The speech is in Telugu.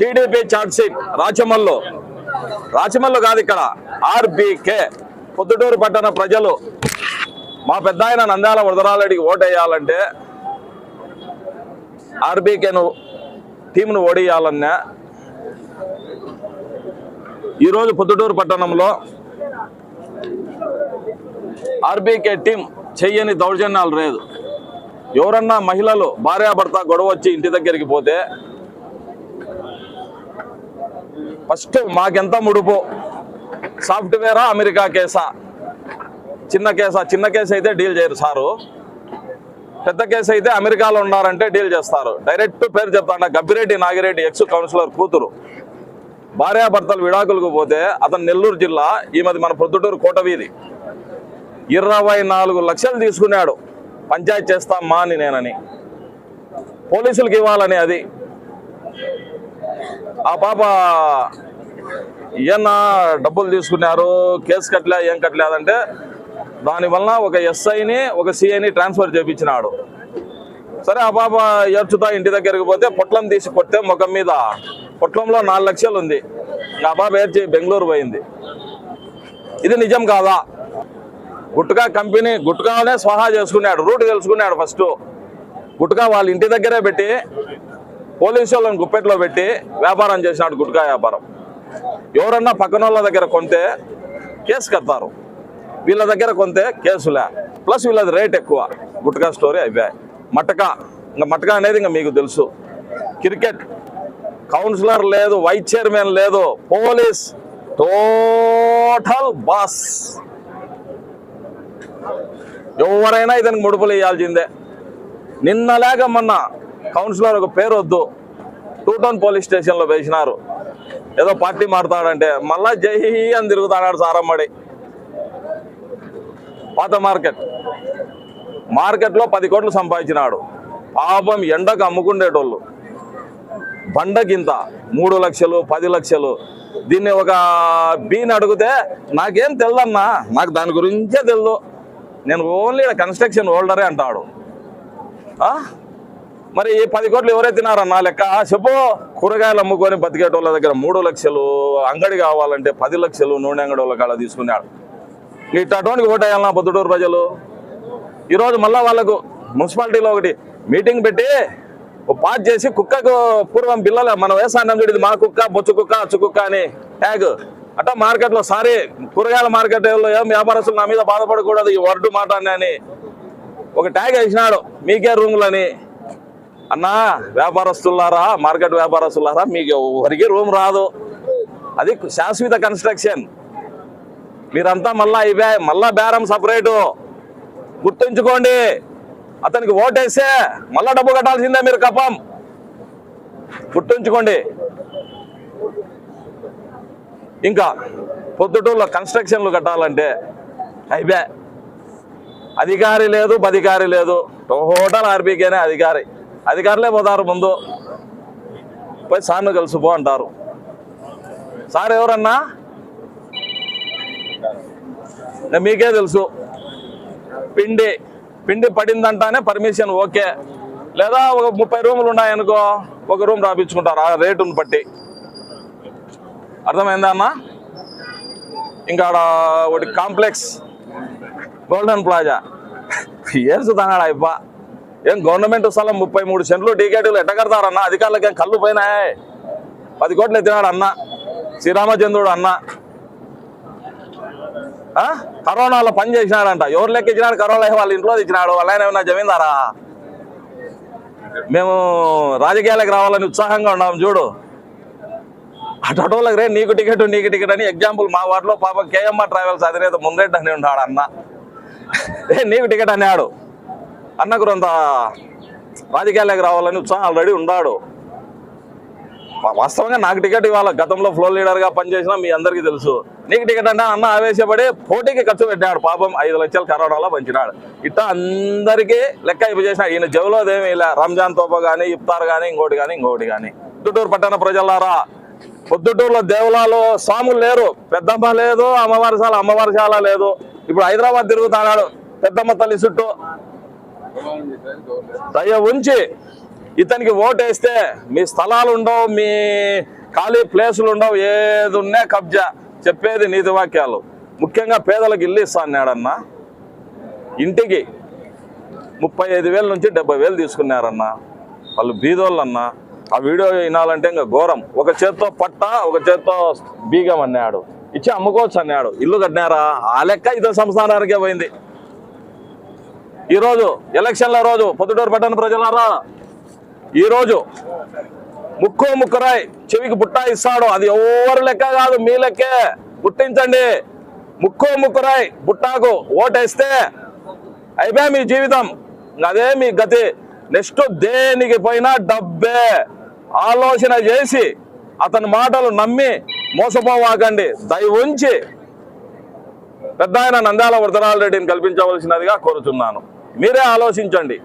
టీడీపీ ఛార్జ్షీట్ రాచమల్లు రాచమల్లు కాదు ఇక్కడ ఆర్బీకే. పొద్దుటూరు పట్టణ ప్రజలు మా పెద్ద ఆయన నంద్యాల వరదరాలడికి ఓటేయాలంటే ఆర్బీకేను టీంను ఓడియాలన్నా ఈరోజు పొద్దుటూరు పట్టణంలో ఆర్బీకే టీం చెయ్యని దౌర్జన్యాలు లేదు. ఎవరన్నా మహిళలు భార్యాభర్త గొడవ వచ్చి ఇంటి దగ్గరికి పోతే ఫస్ట్ మాకెంత ముడుపు? సాఫ్ట్వేరా అమెరికా కేసా? చిన్న కేసా? చిన్న కేసు అయితే డీల్ చేయరు సారు. పెద్ద కేసు అయితే అమెరికాలో ఉన్నారంటే డీల్ చేస్తారు. డైరెక్ట్ పేరు చెప్తాండ గబ్బిరెడ్డి నాగిరెడ్డి ఎక్స్ కౌన్సిలర్ కూతురు. భార్యాభర్తలు విడాకులకు పోతే అతను నెల్లూరు జిల్లా ఈమెది మన ప్రొద్దుటూరు కోటవీధి ఇరవై నాలుగు లక్షలు తీసుకున్నాడు. పంచాయత్ చేస్తామా అని నేనని. పోలీసులకు ఇవ్వాలని అది. ఆ పాప ఈయన డబ్బులు తీసుకున్నారు కేసు కట్టలే ఏం కట్టలేదంటే దానివల్ల ఒక ఎస్ఐని ఒక సిఐని ట్రాన్స్ఫర్ చేయించినాడు సరే ఆ పాప ఏడ్చుతా ఇంటి దగ్గరికి పోతే పొట్లం తీసి కొట్టే ముఖం మీద పొట్లంలో నాలుగు లక్షలు ఉంది. ఆ పాప ఏడ్చి బెంగళూరు పోయింది. ఇది నిజం కాదా? గుట్కా కంపెనీ గుట్కానే స్వహా చేసుకున్నాడు రూట్ తెలుసుకున్నాడు ఫస్ట్. గుట్కా వాళ్ళ ఇంటి దగ్గరే పెట్టి పోలీసు వాళ్ళని గుప్పెట్లో పెట్టి వ్యాపారం చేసినాడు గుట్కా వ్యాపారం. ఎవరన్నా పక్కన వాళ్ళ దగ్గర కొంటే కేసు కడతారు. వీళ్ళ దగ్గర కొంతే కేసులే. ప్లస్ వీళ్ళది రేట్ ఎక్కువ. గుట్కా స్టోరీ అయిపోయాయి మటకా ఇంకా మటకా అనేది ఇంకా మీకు తెలుసు. క్రికెట్ కౌన్సిలర్ లేదు వైస్ చైర్మన్ లేదు పోలీస్ టోటల్ బాస్. ఎవరైనా ఇతనికి ముడుపులు వేయాల్సిందే. నిన్న లేక మొన్న కౌన్సిలర్ ఒక పేరు వద్దు. టూ టౌన్ పోలీస్ స్టేషన్లో వేసినారు. ఏదో పార్టీ మారుతాడంటే మళ్ళా జై అని తిరుగుతాడాడు సారమ్మడి. పాత మార్కెట్. మార్కెట్లో పది కోట్లు సంపాదించినాడు. పాపం ఎండకు అమ్ముకుండేటోళ్ళు. బండకింత మూడు లక్షలు పది లక్షలు. దీన్ని ఒక బీని అడిగితే నాకేం తెలియదన్నా నాకు దాని గురించే తెలియదు నేను ఓన్లీ కన్స్ట్రక్షన్ హోల్డరే అంటాడు. ఆ? మరి ఈ పది కోట్లు ఎవరే నా లెక్క చెప్పు. కూరగాయలు అమ్ముకొని బతికేటోళ్ళ దగ్గర మూడు లక్షలు అంగడి కావాలంటే పది లక్షలు నూనె అంగడి వాళ్ళ కాడ తీసుకున్నాడు. ఇట్టటువంటి ఓటేయాలన్నా పొద్దుటూరు ప్రజలు. ఈరోజు మళ్ళీ వాళ్ళకు మున్సిపాలిటీలో ఒకటి మీటింగ్ పెట్టి పాస్ చేసి కుక్కకు పూర్వం పిల్లలే మనం వేసాన్నం చూడేది మా కుక్క బొచ్చు కుక్క అచ్చు కుక్క అని ట్యాగ్. అట్ట మార్కెట్లో సారీ కూరగాయల మార్కెట్లో ఏం వ్యాపారస్తులు నా మీద బాధపడకూడదు ఈ వర్డు మాట అని. ఒక ట్యాగ్ వేసినాడు మీకే రూములని. అన్నా వ్యాపారస్తులారా మార్కెట్ వ్యాపారస్తులారా మీకు ఎవరికి రూమ్ రాదు. అది శాశ్వత కన్స్ట్రక్షన్ మీరంతా మళ్ళా ఇవే మళ్ళా బేరం సపరేటు గుర్తుంచుకోండి అతనికి ఓటేస్తే మళ్ళా డబ్బు కట్టాల్సిందే మీరు కపం. గుర్తుంచుకోండి. ఇంకా పొద్దుటూరులో కన్స్ట్రక్షన్లు కట్టాలంటే అయిపోయా అధికారి లేదు బధికారి లేదు. టోటల్ ఆర్బీకేనే అధికారి. అధికారులే పోతారు ముందు. పోయి సార్ను కలిసిపో అంటారు. సార్ ఎవరన్నా? మీకే తెలుసు. పిండి పిండి పడిందంటానే పర్మిషన్ ఓకే. లేదా ఒక ముప్పై రూములు ఉన్నాయనుకో ఒక రూమ్ రాపించుకుంటారు. ఆ రేటును బట్టి. అర్థమైందా అన్న? ఇంకా ఆడ ఒకటి కాంప్లెక్స్ గోల్డెన్ ప్లాజా. ఏసుతానాడు అయిపో ఏం గవర్నమెంట్ స్థలం ముప్పై మూడు సెంట్లు డీకేటీలు ఎట్ట కడతారన్న అధికారులకి ఏం కళ్ళు పోయినాయి? పది కోట్లు ఎత్తినాడు అన్న. శ్రీరామచంద్రుడు అన్న. ఆ? కరోనాలో పని చేసినాడంట. ఎవరు లెక్క ఇచ్చినాడు? కరోనా వాళ్ళ ఇంట్లో ఇచ్చినాడు. వాళ్ళ ఆయన ఏమన్నా జమీందారా? మేము రాజకీయాలకు రావాలని ఉత్సాహంగా ఉన్నాం చూడు. అటోళ్ళకి రే నీకు టికెట్ నీకు టికెట్ అని ఎగ్జాంపుల్ మా వాటిలో పాపం కేఎంఆర్ ట్రావెల్స్ అధినేత ముందరెడ్డి అని ఉన్నాడు అన్న. రే నీకు టికెట్ అన్నాడు. అన్న కొంత రాజకీయాలకు రావాలని ఉత్సాహం ఆల్రెడీ ఉన్నాడు. వాస్తవంగా నాకు టికెట్ ఇవాళ గతంలో ఫ్లోర్ లీడర్గా పనిచేసిన మీ అందరికీ తెలుసు. నీకు టికెట్ అంటే అన్న ఆవేశపడి పోటీకి ఖర్చు పెట్టాడు పాపం ఐదు లక్షలు కరోనాలో పంచినాడు. ఇట్లా అందరికీ లెక్క ఇప్పు ఈయన జవులో ఏమీ ఇలా రంజాన్ తోప కానీ ఇఫ్తార్ కానీ ఇంకోటి కానీ ఇంకోటి కానీ పొద్దుటూరు పట్టణ ప్రజలారా పొద్దుటూరులో దేవులాలో స్వాములు లేరు. పెద్దమ్మ లేదు అమ్మవారిశాల అమ్మవారిశాల లేదు. ఇప్పుడు హైదరాబాద్ తిరుగుతున్నాడు. పెద్దమ్మ తల్లి చుట్టూ దయ ఉంచి ఇతనికి ఓటేస్తే మీ స్థలాలు ఉండవు మీ ఖాళీ ప్లేసులు ఉండవు ఏది ఉన్నా కబ్జా చెప్పేది నీతి వాక్యాలు. ముఖ్యంగా పేదలకు ఇల్లు ఇస్తా అన్నాడన్నా ఇంటికి ముప్పై ఐదు వేల నుంచి డెబ్బై వేలు తీసుకున్నారన్న. వాళ్ళు బీదోళ్ళన్నా. ఆ వీడియో వినాలంటే ఇంకా ఘోరం. ఒక చేత్తో పట్ట ఒక చేత్తో బీగం అన్నాడు. ఇచ్చి అమ్ముకోవచ్చు అన్నాడు. ఇల్లు కట్టినారా? ఆ లెక్క ఇతర సంస్థానానికే పోయింది. ఈరోజు ఎలక్షన్ల రోజు పొద్దుటూరు పట్టణ ప్రజలారా ఈరోజు ముక్కు ముక్కురాయ్ చెవికి బుట్ట ఇస్తాడు. అది ఎవరు లెక్క కాదు మీ లెక్కే. పుట్టించండి ముక్కు ముక్కురాయ్ బుట్టాకు ఓటేస్తే అయిపోయా మీ జీవితం? అదే మీ గతి. నెక్స్ట్ దేనికి పోయినా డబ్బే. ఆలోచన చేసి అతని మాటలు నమ్మి మోసపోవాకండి. దయ ఉంచి పెద్ద ఆయన నంద్యాల వరదరాల రెడ్డిని కల్పించవలసినదిగా కోరుతున్నాను మీరే ఆలోచించండి.